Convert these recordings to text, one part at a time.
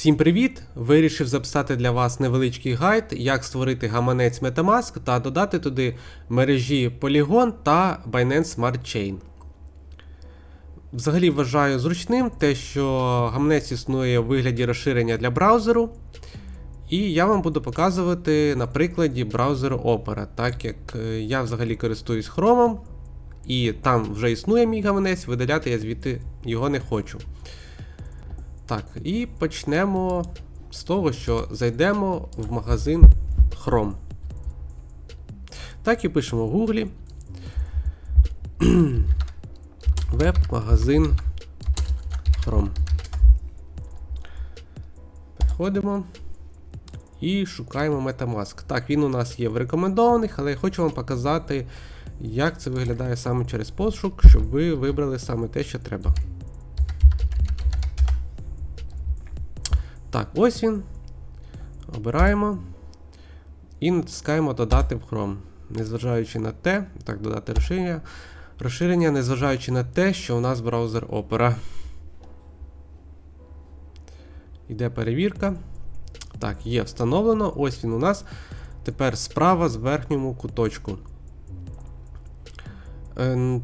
Всім привіт! Вирішив записати для вас невеличкий гайд, як створити гаманець Metamask та додати туди мережі Polygon та Binance Smart Chain. Взагалі вважаю зручним те, що гаманець існує у вигляді розширення для браузеру. І я вам буду показувати на прикладі браузеру Opera, так як е, я взагалі користуюсь Chrome, і там вже існує мій гаманець, видаляти я звідти його не хочу. Так, і почнемо з того, що зайдемо в магазин Chrome. Так і пишемо в Google. Веб-магазин Chrome. Переходимо і шукаємо Metamask. Так, він у нас є в рекомендованих, але я хочу вам показати, як це виглядає саме через пошук, щоб ви вибрали саме те, що треба. Так, ось він. Обираємо і натискаємо Додати в Chrome. Незважаючи на те, так, додати розширення. Розширення, незважаючи на те, що у нас браузер Opera. Йде перевірка. Так, є встановлено. Ось він у нас. Тепер справа з верхньому куточку. Ем,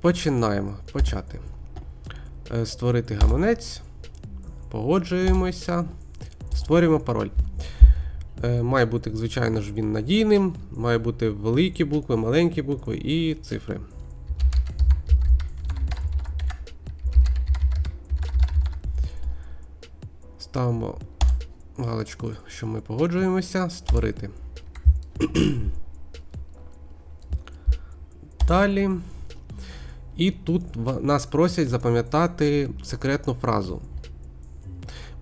починаємо. Почати. Е, створити гаманець. Погоджуємося. Створюємо пароль. Е, має бути, звичайно ж, він надійним, має бути великі букви, маленькі букви і цифри. Ставимо галочку, що ми погоджуємося, створити. Далі. І тут нас просять запам'ятати секретну фразу.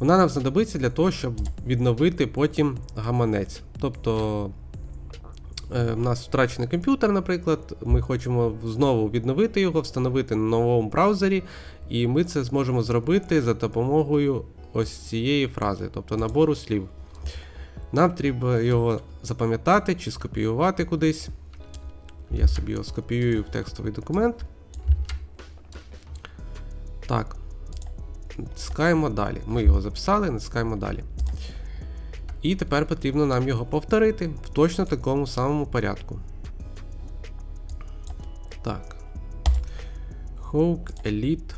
Вона нам знадобиться для того, щоб відновити потім гаманець. Тобто е, в нас втрачений комп'ютер, наприклад, ми хочемо знову відновити його, встановити на новому браузері, і ми це зможемо зробити за допомогою ось цієї фрази, тобто набору слів. Нам треба його запам'ятати чи скопіювати кудись. Я собі його скопіюю в текстовий документ. Так. Натискаємо далі. Ми його записали, натискаємо далі. І тепер потрібно нам його повторити в точно такому самому порядку. Так. Hawk Elite.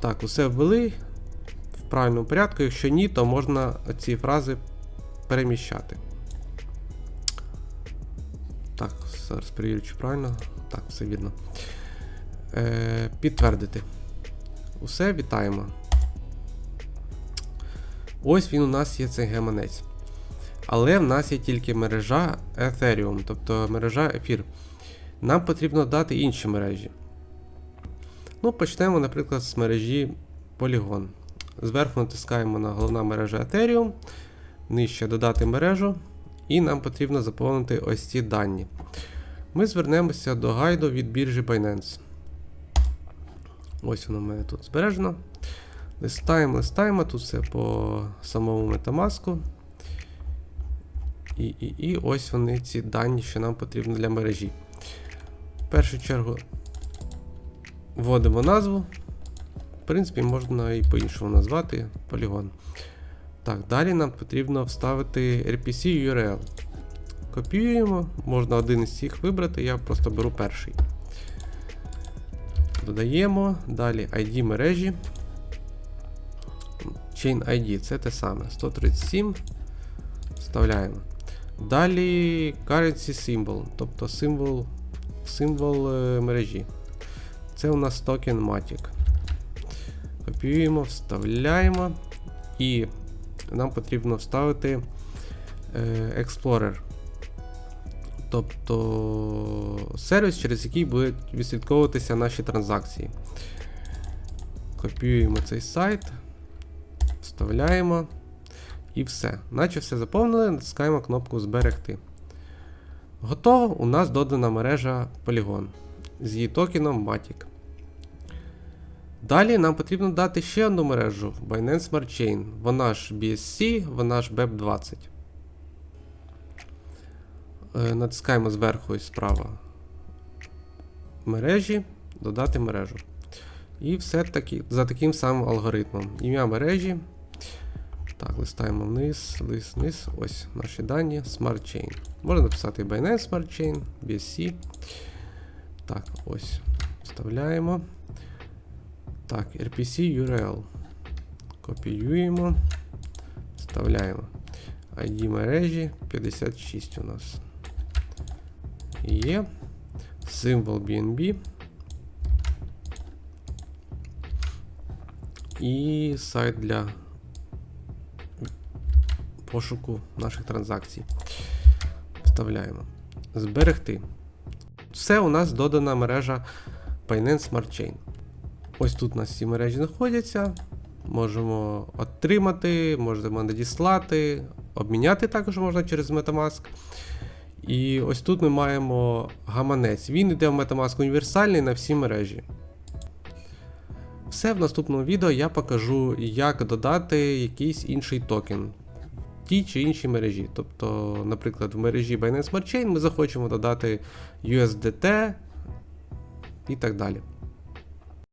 Так, усе ввели в правильному порядку. Якщо ні, то можна ці фрази переміщати. Так, зараз перевірю, чи правильно. Так, все видно. Е, Підтвердити. Усе, вітаємо. Ось він у нас є цей гаманець. Але в нас є тільки мережа Ethereum, тобто мережа Ефір. Нам потрібно дати інші мережі. Ну, Почнемо, наприклад, з мережі Polygon. Зверху натискаємо на головна мережа Ethereum, нижче додати мережу, і нам потрібно заповнити ось ці дані. Ми звернемося до гайду від біржі Binance. Ось воно в мене тут збережено. Листаємо, листаємо, тут все по самому Metamask. І і, і ось вони ці дані, що нам потрібні для мережі. В першу чергу вводимо назву. В принципі, можна і по-іншому назвати полігон. Так, далі нам потрібно вставити RPC URL. Копіюємо, можна один із цих вибрати, я просто беру перший. Додаємо, далі ID мережі. Chain ID це те саме. 137. Вставляємо. Далі currency symbol, тобто символ символ е, мережі. Це у нас токен Matic. Копіюємо, вставляємо. І нам потрібно вставити е, Explorer. Тобто сервіс, через який будуть відслідковуватися наші транзакції. Копіюємо цей сайт, вставляємо і все. Наче все заповнили, натискаємо кнопку Зберегти. Готово, у нас додана мережа Polygon з її токеном Matic. Далі нам потрібно дати ще одну мережу Binance Smart Chain. Вона ж BSC, вона ж BEP20. Е, натискаємо зверху і справа мережі, додати мережу. І все таки за таким самим алгоритмом. Ім'я мережі. Так, листаємо вниз, лист вниз. Ось наші дані. Smart Chain. Можна написати Binance Smart Chain, BSC. Так, ось. Вставляємо. Так, RPC URL. Копіюємо. Вставляємо. ID мережі 56 у нас. Є. Символ BNB. І сайт для пошуку наших транзакцій. Вставляємо. Зберегти. Все у нас додана мережа Binance Smart Chain. Ось тут у нас ці мережі знаходяться. Можемо отримати, можемо надіслати, обміняти також можна через Metamask. І ось тут ми маємо гаманець. Він йде в Metamask універсальний на всі мережі. Все в наступному відео я покажу, як додати якийсь інший токен в тій чи іншій мережі. Тобто, наприклад, в мережі Binance Smart Chain ми захочемо додати USDT і так далі.